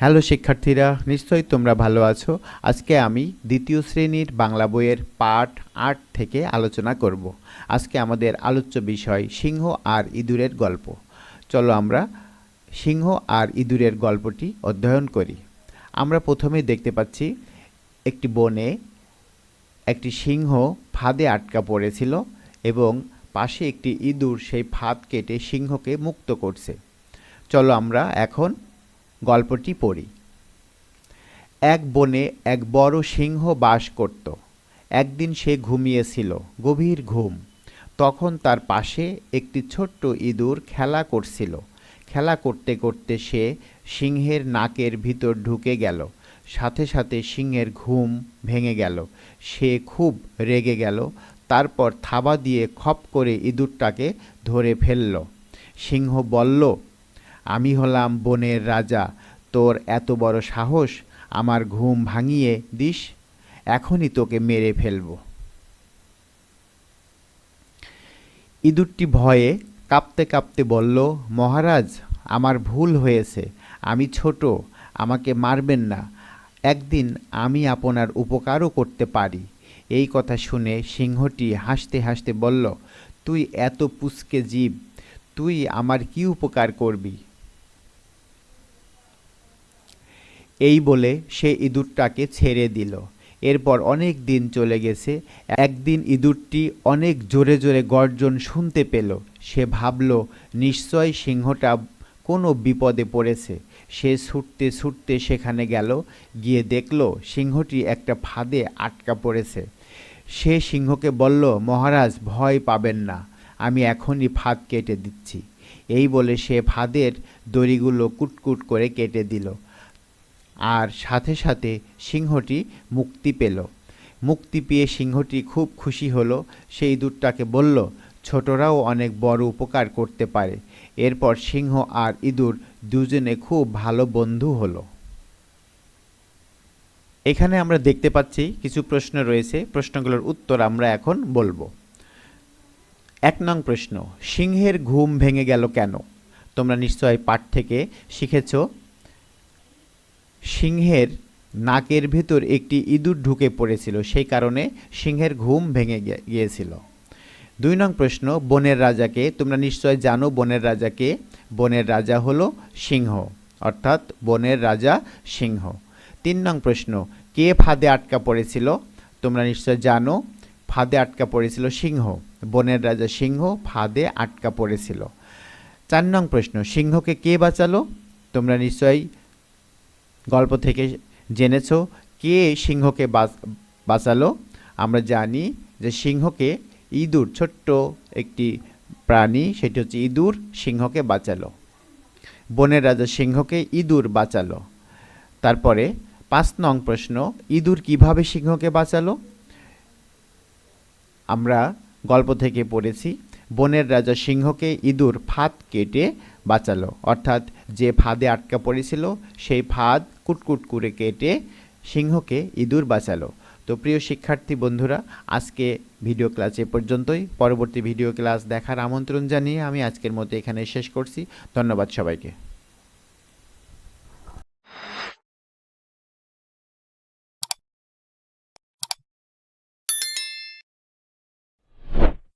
Hello শিক্ষার্থীরা, নিশ্চয়ই তোমরা ভালো আছো। আজকে আমি দ্বিতীয় শ্রেণির বাংলা বইয়ের পাঠ আট থেকে আলোচনা করব। আজকে আমাদের আলোচ্য বিষয় সিংহ আর ইঁদুরের গল্প। চলো আমরা সিংহ আর ইঁদুরের গল্পটি অধ্যয়ন করি। আমরা প্রথমেই দেখতে পাচ্ছি, একটি বনে একটি সিংহ ফাঁদে আটকা পড়েছিল এবং পাশে একটি ইঁদুর সেই ফাঁদ কেটে সিংহকে মুক্ত করছে। চলো আমরা এখন গল্পটি পড়ি। এক বনে এক বড় সিংহ বাস করত। একদিন সে ঘুমিয়েছিল, গভীর ঘুম। তখন তার পাশে একটি ছোট্ট ইঁদুর খেলা করছিল। খেলা করতে করতে সে সিংহের নাকের ভিতর ঢুকে গেল। সাথে সাথে সিংহের ঘুম ভেঙে গেল। সে খুব রেগে গেল। তারপর থাবা দিয়ে খপ করে ইঁদুরটাকে ধরে ফেলল। সিংহ বলল আমি হলাম বনের রাজা। তোর এত বড় সাহস, আমার ঘুম ভাঙিয়ে দিস, এখনই তোকে মেরে ফেলব। ইঁদুরটি ভয়ে কাঁপতে কাঁপতে বলল, মহারাজ, আমার ভুল হয়েছে। আমি ছোট, আমাকে মারবেন না। একদিন আমি আপনার উপকারও করতে পারি। এই কথা শুনে সিংহটি হাসতে হাসতে বলল, তুই এত পুচকে জীব, তুই আমার কি উপকার করবি? এই বলে সে ইঁদুরটাকে ছেড়ে দিল। এরপর অনেক দিন চলে গেছে। একদিন ইঁদুরটি অনেক জোরে জোরে গর্জন শুনতে পেল। সে ভাবল, নিশ্চয় সিংহটা কোনো বিপদে পড়েছে। সে ছুটতে ছুটতে সেখানে গেল, গিয়ে দেখল সিংহটি একটা ফাঁদে আটকা পড়েছে। সে সিংহকে বলল, মহারাজ, ভয় পাবেন না, আমি এখনই ফাঁদ কেটে দিচ্ছি। এই বলে সে ফাঁদের দড়িগুলো কুটকুট করে কেটে দিল। আর সাথে সাথে সিংহটি মুক্তি পেল। মুক্তি পেয়ে সিংহটি খুব খুশি হলো। সেই ইঁদুরটাকে বলল, ছোটরাও অনেক বড় উপকার করতে পারে। এরপর সিংহ আর ইঁদুর দুজনে খুব ভালো বন্ধু হলো। এখানে আমরা দেখতে পাচ্ছি কিছু প্রশ্ন রয়েছে। প্রশ্নগুলোর উত্তর আমরা এখন বলব। এক নং প্রশ্ন, সিংহের ঘুম ভেঙে গেল কেন? তোমরা নিশ্চয় পাঠ থেকে শিখেছো। সিংহের নাকের ভেতর একটি ইঁদুর ঢুকে পড়েছিল, সেই কারণে সিংহের ঘুম ভেঙে গিয়েছিল। দুই নং প্রশ্ন, বনের রাজাকে, তোমরা নিশ্চয় জানো বনের রাজাকে? বনের রাজা হলো সিংহ, অর্থাৎ বনের রাজা সিংহ। তিন নং প্রশ্ন, কে ফাঁদে আটকা পড়েছিল? তোমরা নিশ্চয় জানো, ফাঁদে আটকা পড়েছিল সিংহ। বনের রাজা সিংহ ফাঁদে আটকা পড়েছিল। চার নং প্রশ্ন, সিংহকে কে বাঁচালো? তোমরা নিশ্চয়ই গল্প থেকে জেনেছো, কে সিংহকে বাঁচ- বাঁচালো? আমরা জানি যে সিংহকে ইঁদুর, ছোট্ট একটি প্রাণী, সেটি হচ্ছে ইঁদুর, সিংহকে বাঁচালো। বনের রাজা সিংহকে ইঁদুর বাঁচালো। তারপরে পাঁচ নং প্রশ্ন, ইঁদুর কীভাবে সিংহকে বাঁচালো? আমরা গল্প থেকে পড়েছি, বনের রাজা সিংহকে ইঁদুর ফাঁদ কেটে বাঁচালো, অর্থাৎ যে ফাঁদে আটকা পড়েছিল, সেই ফাঁদ কুটকুট করে কেটে সিংহকে ইঁদুর বাঁচালো। তো প্রিয় শিক্ষার্থী বন্ধুরা, আজকে ভিডিও ক্লাস এ পর্যন্তই। পরবর্তী ভিডিও ক্লাস দেখার আমন্ত্রণ জানিয়ে আমি আজকের মতো এখানে শেষ করছি। ধন্যবাদ সবাইকে।